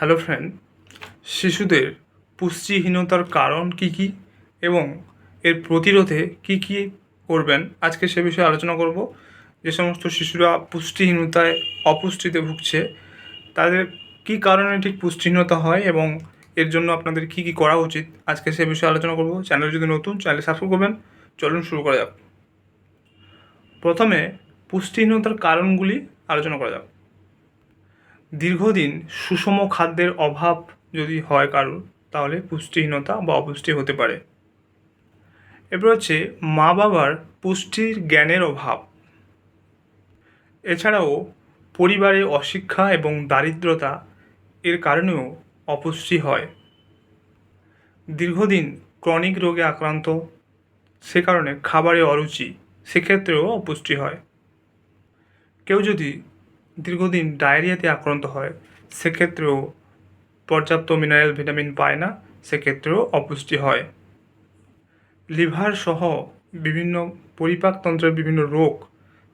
Hello friend শিশুদের পুষ্টিহীনতার কারণ কি কি এবং এর প্রতিরোধে কি কি করবেন? আজকে সে বিষয়ে আলোচনা করব। যে সমস্ত শিশুরা পুষ্টিহীনতায় অপুষ্টিতে ভুগছে, তাদের কি কারণে ঠিক পুষ্টিহীনতা হয় এবং এর জন্য আপনাদের কি কি করা উচিত? আজকে সে বিষয়ে আলোচনা করব। চ্যানেল যদি নতুন চ্যানেল সাবস্ক্রাইব করবেন। চলুন শুরু করা যাক। প্রথমে পুষ্টিহীনতার কারণগুলি আলোচনা করা যাক। দীর্ঘদিন সুষম খাদ্যের অভাব যদি হয় কারোর, তাহলে পুষ্টিহীনতা বা অপুষ্টি হতে পারে। এরপর হচ্ছে মা বাবার পুষ্টির জ্ঞানের অভাব। এছাড়াও পরিবারে অশিক্ষা এবং দারিদ্রতা এর কারণেও অপুষ্টি হয়। দীর্ঘদিন ক্রনিক রোগে আক্রান্ত, সে কারণে খাবারে অরুচি, সেক্ষেত্রেও অপুষ্টি হয়। কেউ যদি দীর্ঘদিন ডায়রিয়াতে আক্রান্ত হয়, সেক্ষেত্রেও পর্যাপ্ত মিনারেল ভিটামিন পায় না, সেক্ষেত্রেও অপুষ্টি হয়। লিভার সহ বিভিন্ন পরিপাকতন্ত্রের বিভিন্ন রোগ,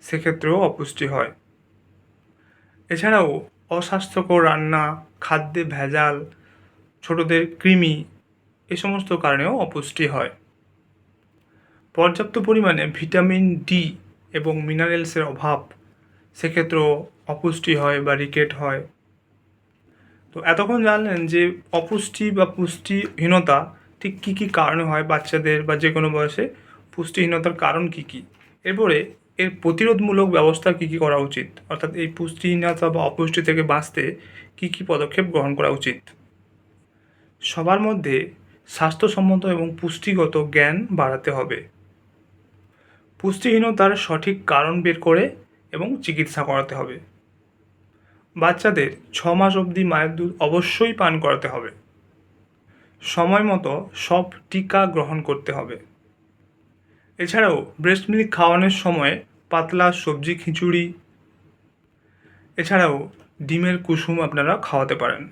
সেক্ষেত্রেও অপুষ্টি হয়। এছাড়াও অস্বাস্থ্যকর রান্না, খাদ্যে ভেজাল, ছোটদের কৃমি, এ সমস্ত কারণেও অপুষ্টি হয়। পর্যাপ্ত পরিমাণে ভিটামিন ডি এবং মিনারেলসের অভাব সেক্ষেত্রেও অপুষ্টি হয় বা রিকেট হয়। তো এতক্ষণ জানলেন যে অপুষ্টি বা পুষ্টিহীনতা ঠিক কী কী কারণে হয় বাচ্চাদের বা যে কোনো বয়সে পুষ্টিহীনতার কারণ কী কী? এরপরে এর প্রতিরোধমূলক ব্যবস্থা কী কী করা উচিত? অর্থাৎ এই পুষ্টিহীনতা বা অপুষ্টি থেকে বাঁচতে কী কী পদক্ষেপ গ্রহণ করা উচিত? সবার মধ্যে স্বাস্থ্যসম্মত এবং পুষ্টিগত জ্ঞান বাড়াতে হবে। পুষ্টিহীনতার সঠিক কারণ বের করে এবং চিকিৎসা করাতে হবে। বাচ্চাদের ছ মাস অবধি মায়ের দুধ অবশ্যই পান করাতে হবে। সময় মতো সব টিকা গ্রহণ করতে হবে। এছাড়াও ব্রেস্ট মিল্ক খাওয়ানোর সময় পাতলা সবজি খিচুড়ি। এছাড়াও ডিমের কুসুম আপনারা খাওয়াতে পারেন।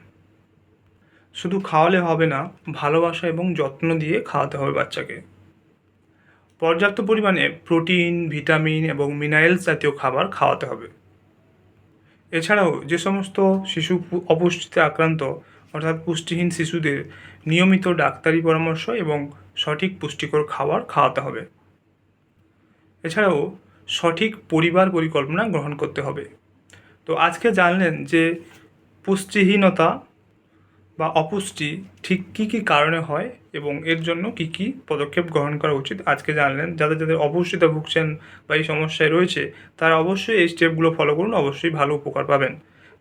শুধু খাওয়ালে হবে না, ভালোবাসা এবং যত্ন দিয়ে খাওয়াতে হবে বাচ্চাকে। পর্যাপ্ত পরিমাণে প্রোটিন, ভিটামিন এবং মিনারেলস জাতীয় খাবার খাওয়াতে হবে। এছাড়াও যে সমস্ত শিশু অপুষ্টিতে আক্রান্ত, অর্থাৎ পুষ্টিহীন শিশুদের নিয়মিত ডাক্তারি পরামর্শ এবং সঠিক পুষ্টিকর খাবার খাওয়াতে হবে। এছাড়াও সঠিক পরিবার পরিকল্পনা গ্রহণ করতে হবে। তো আজকে জানলেন যে পুষ্টিহীনতা বা অপুষ্টি ঠিক কী কী কারণে হয় এবং এর জন্য কী কী পদক্ষেপ গ্রহণ করা উচিত? আজকে জানলেন, যাদের যাদের অপুষ্টিতে ভুগছেন বা এই সমস্যায় রয়েছে, তারা অবশ্যই এই স্টেপগুলো ফলো করুন, অবশ্যই ভালো উপকার পাবেন।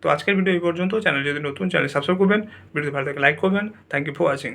তো আজকের ভিডিও এই পর্যন্ত। চ্যানেল যদি নতুন চ্যানেল সাবস্ক্রাইব করবেন। ভিডিও ভালো থেকে লাইক করবেন। Thank you for watching